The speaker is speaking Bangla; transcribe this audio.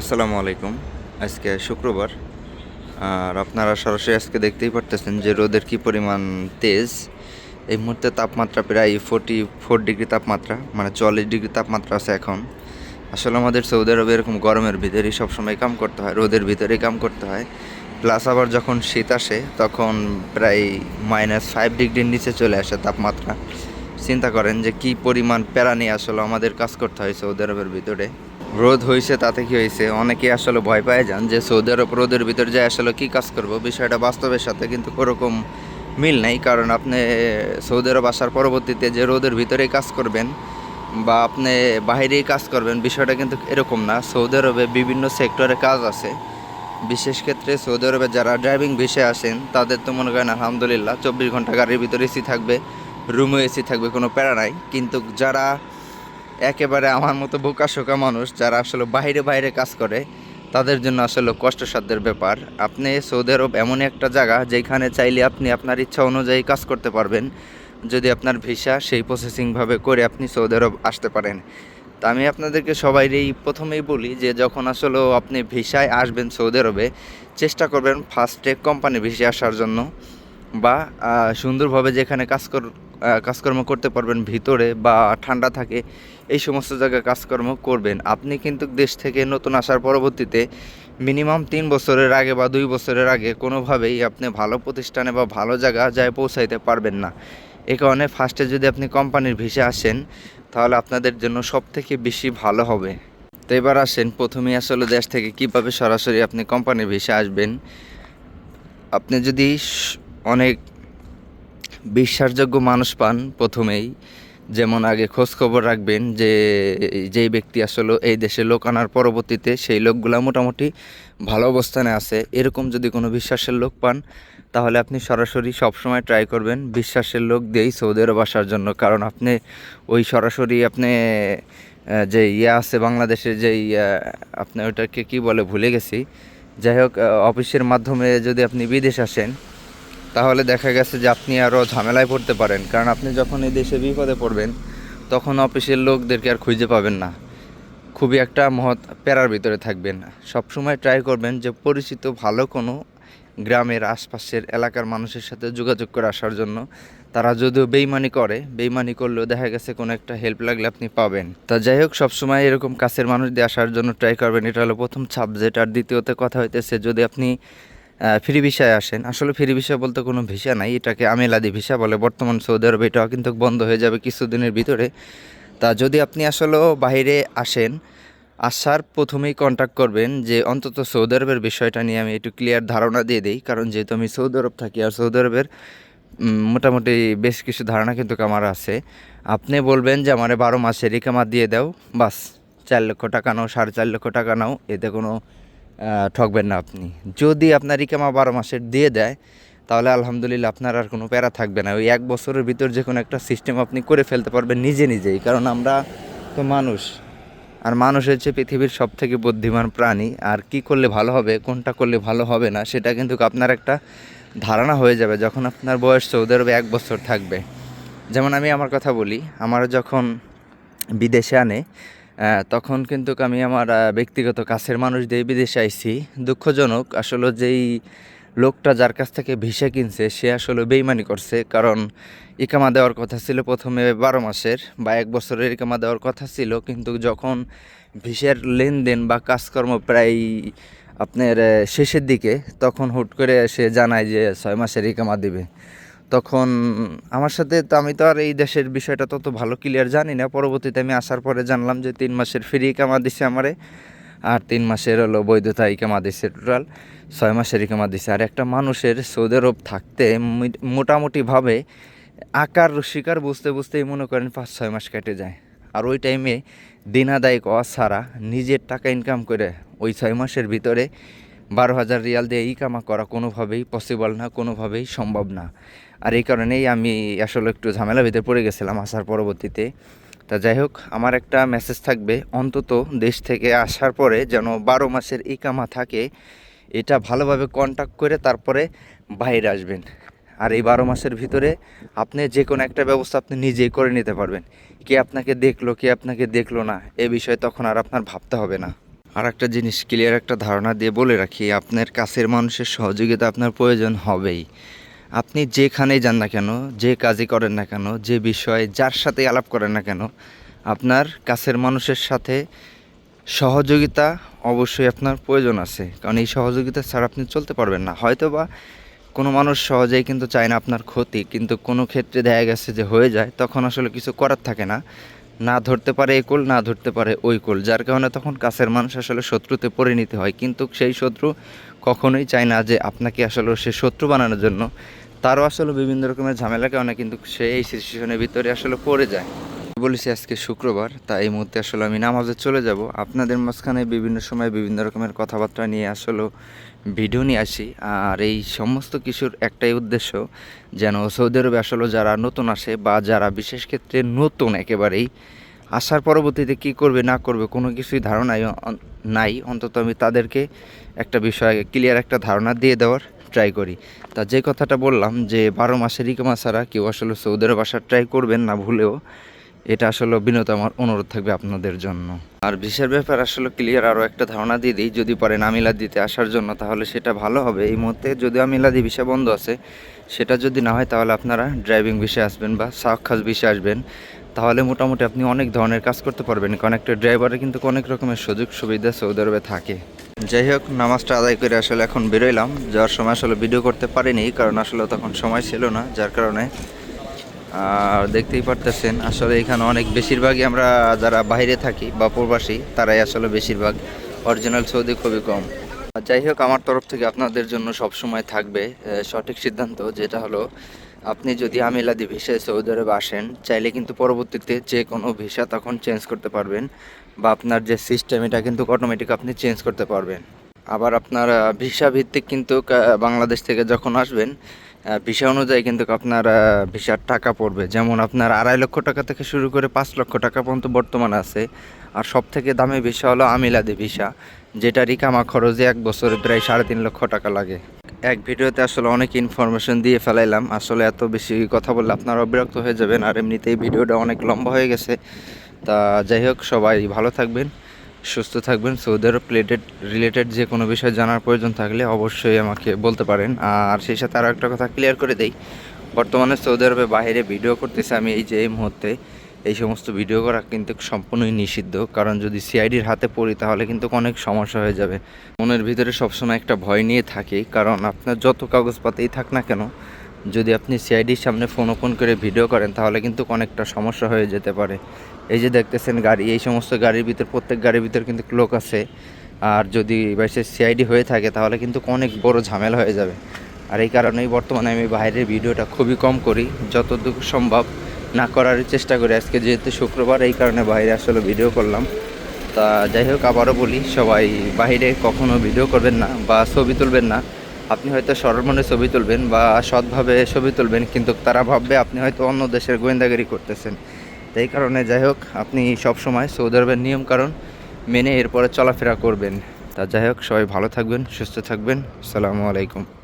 আসসালামু আলাইকুম। আজকে শুক্রবার। আর আপনারা সরাসরি আজকে দেখতেই পারতেছেন যে রোদের কি পরিমাণ তেজ। এই মুহূর্তে তাপমাত্রা প্রায় ফোর্টি ফোর ডিগ্রি তাপমাত্রা মানে চল্লিশ ডিগ্রি তাপমাত্রা আছে এখন। আসলে আমাদের সৌদি আরবে এরকম গরমের ভিতরেই সবসময় কাম করতে হয়, রোদের ভিতরেই কাম করতে হয়। প্লাস আবার যখন শীত আসে, তখন প্রায় মাইনাস ফাইভ ডিগ্রির নিচে চলে আসে তাপমাত্রা। চিন্তা করেন যে কি পরিমাণ প্যারা নিয়ে আসলে আমাদের কাজ করতে হয় সৌদি আরবের ভিতরে। রোদ হয়েছে তাতে কি হয়েছে অনেকে আসলে ভয় পায় যান যে সৌদি আরব রোদের ভিতরে যায় আসলে কি কাজ করব। বিষয়টা বাস্তবের সাথে কিন্তু ওরকম মিল নেই, কারণ আপনি সৌদি আরব আসার পরবর্তীতে যে রোদের ভিতরেই কাজ করবেন বা আপনি বাইরেই কাজ করবেন, বিষয়টা কিন্তু এরকম না। সৌদি আরবে বিভিন্ন সেক্টরে কাজ আছে। বিশেষ ক্ষেত্রে সৌদি আরবে যারা ড্রাইভিং ভিসে আসেন, তাদের তো মনে করেন আলহামদুলিল্লাহ, চব্বিশ ঘণ্টা গাড়ির ভিতরে এসি থাকবে, রুমে এসি থাকবে, কোনো প্যারা নাই। কিন্তু যারা একেবারে আমার মতো বোকা শোকা মানুষ যারা আসলে বাইরে বাইরে কাজ করে, তাদের জন্য আসলে কষ্টসাধ্যের ব্যাপার। আপনি সৌদি আরব এমন একটা জায়গা যেখানে চাইলে আপনি আপনার ইচ্ছা অনুযায়ী কাজ করতে পারবেন। যদি আপনার ভিসা সেই প্রসেসিংভাবে করে আপনি সৌদি আরব আসতে পারেন। তা আমি আপনাদেরকে সবাইরই প্রথমেই বলি যে, যখন আসলে আপনি ভিসায় আসবেন সৌদি আরবে, চেষ্টা করবেন ফার্স্টে কোম্পানি ভিসায় আসার জন্য বা সুন্দরভাবে যেখানে কাজ কাজকর্ম করতে পারবেন, ভিতরে বা ঠান্ডা থাকে, এই সমস্ত জায়গায় কাজকর্ম করবেন। আপনি কিন্তু দেশ থেকে নতুন আসার পরবর্তীতে মিনিমাম তিন বছরের আগে বা দুই বছরের আগে কোনোভাবেই আপনি ভালো প্রতিষ্ঠানে বা ভালো জায়গা যায় পৌঁছাইতে পারবেন না। এ কারণে ফার্স্টে যদি আপনি কোম্পানির ভিসে আসেন, তাহলে আপনাদের জন্য সব থেকে বেশি ভালো হবে। তো এবার আসেন, প্রথমেই আসলে দেশ থেকে কীভাবে সরাসরি আপনি কোম্পানির ভিসে আসবেন। আপনি যদি অনেক বিশ্বাসযোগ্য মানুষ পান প্রথমেই। যেমন আগে খোঁজ খবর রাখবেন যে যেই ব্যক্তি আসলে এই দেশে লোক আনার পরবর্তীতে সেই লোকগুলা মোটামুটি ভালো অবস্থানে আছে এরকম যদি কোনো বিশ্বাসের লোক পান তাহলে আপনি সরাসরি সবসময় ট্রাই করবেন বিশ্বাসের লোক দিয়েই সৌদি আরব আসার জন্য। কারণ আপনি ওই সরাসরি আপনি যে ইয়ে আছে বাংলাদেশের আহ, আপনি ওটাকে কি বলে ভুলে গেছি। যাই হোক অফিসের মাধ্যমে যদি আপনি বিদেশ আসেন তাহলে দেখা গেছে যে আপনি আরও ঝামেলায় পড়তে পারেন। কারণ আপনি যখন এই দেশে বিপদে পড়বেন, তখন অফিসের লোকদেরকে আর খুঁজে পাবেন না। খুবই একটা মহৎ প্যারার ভিতরে থাকবেন। সবসময় ট্রাই করবেন যে পরিচিত ভালো কোনো গ্রামের আশপাশের এলাকার মানুষের সাথে যোগাযোগ করে আসার জন্য। তারা যদিও বেইমানি করে, বেইমানি করলেও দেখা গেছে কোনো একটা হেল্প লাগলে আপনি পাবেন। তা যাই হোক, সবসময় এরকম কাছের মানুষ দিয়ে আসার জন্য ট্রাই করবেন। এটা হলো প্রথম সাবজেক্ট আর দ্বিতীয়তে কথা হইতেছে, যদি আপনি ফ্রি ভিসায় আসেন। আসলে ফ্রি ভিসা বলতে কোনো ভিসা নাই, এটাকে আমেলাদি ভিসা বলে। বর্তমান সৌদি আরবে এটাও কিন্তু বন্ধ হয়ে যাবে কিছুদিনের ভিতরে। তা যদি আপনি আসলে বাইরে আসেন, আসার প্রথমেই কন্ট্যাক্ট করবেন যে অন্তত সৌদি আরবের বিষয়টা নিয়ে আমি একটু ক্লিয়ার ধারণা দিয়ে দিই। কারণ যেহেতু আমি সৌদি আরব থাকি আর সৌদি আরবের মোটামুটি বেশ কিছু ধারণা কিন্তু আমার আছে। আপনি বলবেন যে আমার বারো মাসের রিকামা দিয়ে দাও, বাস, চার লক্ষ টাকা নাও, সাড়ে চার লক্ষ টাকা নাও, এতে কোনো ঠকবেন না আপনি। যদি আপনার রিকামা বারো মাসের দিয়ে দেয়, তাহলে আলহামদুলিল্লাহ আপনার আর কোনো প্যারা থাকবে না। ওই এক বছরের ভিতর যে কোনো একটা সিস্টেম আপনি করে ফেলতে পারবেন নিজে নিজেই। কারণ আমরা তো মানুষ, আর মানুষ হচ্ছে পৃথিবীর সব থেকে বুদ্ধিমান প্রাণী। আর কি করলে ভালো হবে, কোনটা করলে ভালো হবে না, সেটা কিন্তু আপনার একটা ধারণা হয়ে যাবে যখন আপনার বয়স সৌদি আরবে এক বছর থাকবে। যেমন আমি আমার কথা বলি, আমার যখন বিদেশে আনে তখন কিন্তু আমি আমার ব্যক্তিগত কাছের মানুষ দিয়ে বিদেশে আইছি। দুঃখজনক আসলে যেই লোকটা যার কাছ থেকে ভিসা কিনছে, সে আসলে বেইমানি করছে। কারণ ইকামা দেওয়ার কথা ছিল প্রথমে বারো মাসের বা এক বছরের ইকামা দেওয়ার কথা ছিল। কিন্তু যখন ভিসার লেনদেন বা কাজকর্ম প্রায় আপনার শেষের দিকে, তখন হুট করে সে জানায় যে ছয় মাসের ইকামা দিবে। তখন আমার সাথে তো আমি তো আর এই দেশের বিষয়টা তত ভালো ক্লিয়ার জানি না। পরবর্তীতে আমি আসার পরে জানলাম যে তিন মাসের ফ্রি ইকামা দিছে আমারে, আর তিন মাসের হলো বৈধতা ইকামা দিছে টোটাল ছয় মাসের ইকামা দিছে। আর একটা মানুষের সৌদি আরব থাকতে মোটামুটিভাবে আকার শিকার বুঝতে বুঝতেই মনে করেন পাঁচ, ছয় মাস কেটে যায়। আর ওই টাইমে দিন আদায় করা ছাড়া নিজের টাকা ইনকাম করে ওই ছয় মাসের ভিতরে বারো হাজার রিয়াল দিয়ে ইকামা করা কোনোভাবেই পসিবল না, কোনোভাবেই সম্ভব না। আর এই কারণেই আমি আসলে একটু ঝামেলা ভিতরে পড়ে গেছিলাম আসার পরবর্তীতে। তা যাই হোক, আমার একটা মেসেজ থাকবে। অন্তত দেশ থেকে আসার পরে যেন বারো মাসের ইকামা থাকে, এটা ভালোভাবে কন্ট্যাক্ট করে তারপরে বাইরে আসবেন। আর এই বারো মাসের ভিতরে আপনি যে কোনো একটা ব্যবস্থা আপনি নিজেই করে নিতে পারবেন। কে আপনাকে দেখল, কে আপনাকে দেখল না, এ বিষয়ে তখন আর আপনার ভাবতে হবে না। আর একটা জিনিস ক্লিয়ার একটা ধারণা দিয়ে বলে রাখি, আপনার কাছের মানুষের সহযোগিতা আপনার প্রয়োজন হবেই। আপনি যেখানেই যান না কেন, যে কাজই করেন না কেন, যে বিষয়ে যার সাথে আলাপ করেন না কেন, আপনার কাছের মানুষের সাথে সহযোগিতা অবশ্যই আপনার প্রয়োজন আছে। কারণ এই সহযোগিতা ছাড়া আপনি চলতে পারবেন না। হয়তো বা কোনো মানুষ সহজেই কিন্তু চায় না আপনার ক্ষতি, কিন্তু কোনো ক্ষেত্রে দেখা গেছে যে হয়ে যায়, তখন আসলে কিছু করার থাকে না। না ধরতে পারে এই কোল, না ধরতে পারে ওই কোল। যার কারণে তখন কাছের মানুষ আসলে শত্রুতে পরিণত হয়। কিন্তু সেই শত্রু কখনোই চায় না যে আপনাকে আসলে সে শত্রু বানানোর জন্য। তারও আসলে বিভিন্ন রকমের ঝামেলার কারণে কিন্তু সে এই সিচুয়েশনের ভিতরে আসলে পড়ে যায়। বলেছি আজকে শুক্রবার, তাই এই মুহূর্তে আসলে আমি নামাজে চলে যাব। আপনাদের মাঝখানে বিভিন্ন সময় বিভিন্ন রকমের কথাবার্তা নিয়ে আসলে ভিডিও নিয়ে আসি। আর এই সমস্ত কিছুর একটাই উদ্দেশ্য যেন সৌদি আরবে আসলে যারা নতুন আসে বা যারা বিশেষ ক্ষেত্রে নতুন একেবারেই আসার পরবর্তীতে কি করবে, না করবে, কোনো কিছুই ধারণাই নাই। অন্তত আমি তাদেরকে একটা বিষয়ে ক্লিয়ার একটা ধারণা দিয়ে দেওয়ার ট্রাই করি। তা যে কথাটা বললাম যে, বারো মাসের ইকামা ছাড়া কেউ আসলে সৌদি আরব আসার ট্রাই করবেন না ভুলেও, এটা আসলে বিনত আমার অনুরোধ থাকবে আপনাদের জন্য। আর ভিসার ব্যাপার আসলে ক্লিয়ার আরও একটা ধারণা দিয়ে দিই, যদি পারেন আমিলা দিতে আসার জন্য, তাহলে সেটা ভালো হবে। এই মুহূর্তে যদি আমিলাদি ভিসা বন্ধ আছে, সেটা যদি না হয়, তাহলে আপনারা ড্রাইভিং ভিসা আসবেন বা সাক্ষাৎ ভিসা আসবেন। তাহলে মোটামুটি আপনি অনেক ধরনের কাজ করতে পারবেন, কারণ একটা ড্রাইভারের কিন্তু অনেক রকমের সুযোগ সুবিধা সৌদি আরবে থাকে। যাই হোক, নামাজটা আদায় করে আসলে এখন বেরোইলাম। যাওয়ার সময় আসলে ভিডিও করতে পারিনি, কারণ আসলে তখন সময় ছিল না, যার কারণে, আর দেখতেই পারতেছেন, আসলে এখানে অনেক বেশিরভাগই আমরা যারা বাইরে থাকি বা প্রবাসী, তারাই আসলে বেশিরভাগ অরিজিনাল সৌদি খুবই কম। যাই হোক, আমার তরফ থেকে আপনাদের জন্য সব সময় থাকবে সঠিক সিদ্ধান্ত, যেটা হলো আপনি যদি আমিলাদি ভিসায় সৌদি আরবে আসেন, চাইলে কিন্তু পরবর্তীতে যে কোনো ভিসা তখন চেঞ্জ করতে পারবেন বা আপনার যে সিস্টেম, এটা কিন্তু অটোমেটিক আপনি চেঞ্জ করতে পারবেন। আবার আপনার ভিসা ভিত্তিক কিন্তু বাংলাদেশ থেকে যখন আসবেন ভিসা অনুযায়ী কিন্তু আপনার ভিসার টাকা পড়বে। যেমন আপনার আড়াই লক্ষ টাকা থেকে শুরু করে পাঁচ লক্ষ টাকা পর্যন্ত বর্তমানে আছে। আর সব থেকে দামি ভিসা হলো আমিলাদি ভিসা, যেটা রিকামা খরচে এক বছরে প্রায় সাড়ে তিন লক্ষ টাকা লাগে। এক ভিডিওতে আসলে অনেক ইনফরমেশন দিয়ে ফেলাইলাম। আসলে এত বেশি কথা বললে আপনারা বিরক্ত হয়ে যাবেন আর এমনিতেই ভিডিওটা অনেক লম্বা হয়ে গেছে। তা যাই হোক, সবাই ভালো থাকবেন, সুস্থ থাকবেন। সৌদি আরব রিলেটেড রিলেটেড যে কোনো বিষয় জানার প্রয়োজন থাকলে অবশ্যই আমাকে বলতে পারেন। আর সেই সাথে আরও একটা কথা ক্লিয়ার করে দেই। বর্তমানে সৌদি আরবে বাইরে ভিডিও করতেছে আমি এই যে এই মুহূর্তে। এই সমস্ত ভিডিও করা কিন্তু সম্পূর্ণই নিষিদ্ধ। কারণ যদি সিআইডির হাতে পড়ি, তাহলে কিন্তু অনেক সমস্যা হয়ে যাবে। মনের ভিতরে সবসময় একটা ভয় নিয়ে থাকি, কারণ আপনার যত কাগজপাতেই থাক না কেন, যদি আপনি সিআইডির সামনে ফোন ওপেন করে ভিডিও করেন, তাহলে কিন্তু অনেকটা সমস্যা হয়ে যেতে পারে। এই যে দেখতেছেন গাড়ি, এই সমস্ত গাড়ির ভিতর, প্রত্যেক গাড়ির ভিতর কিন্তু লোক আছে। আর যদি বাইসে সিআইডি হয়ে থাকে, তাহলে কিন্তু অনেক বড় ঝামেলা হয়ে যাবে। আর এই কারণেই বর্তমানে আমি বাইরের ভিডিওটা খুবই কম করি, যতটুকু সম্ভব। না করার চেষ্টা করি। আজকে যেহেতু শুক্রবার, এই কারণে বাইরে আসলে ভিডিও করলাম। তা যাই হোক, আবারও বলি, সবাই বাইরে কখনো ভিডিও করবেন না বা ছবি তুলবেন না। আপনি হয়তো সরল মনে ছবি তুলবেন বা সৎভাবে ছবি তুলবেন, কিন্তু তারা ভাববে আপনি হয়তো অন্য দেশের গোয়েন্দাগিরি করতেছেন। তাই কারণে যাই হোক, আপনি সব সময় সৌদি আরবের নিয়ম কারণ, মেনে এরপরে চলাফেরা করবেন। তা যাই হোক, সবাই ভালো থাকবেন, সুস্থ থাকবেন। আসসালামু আলাইকুম।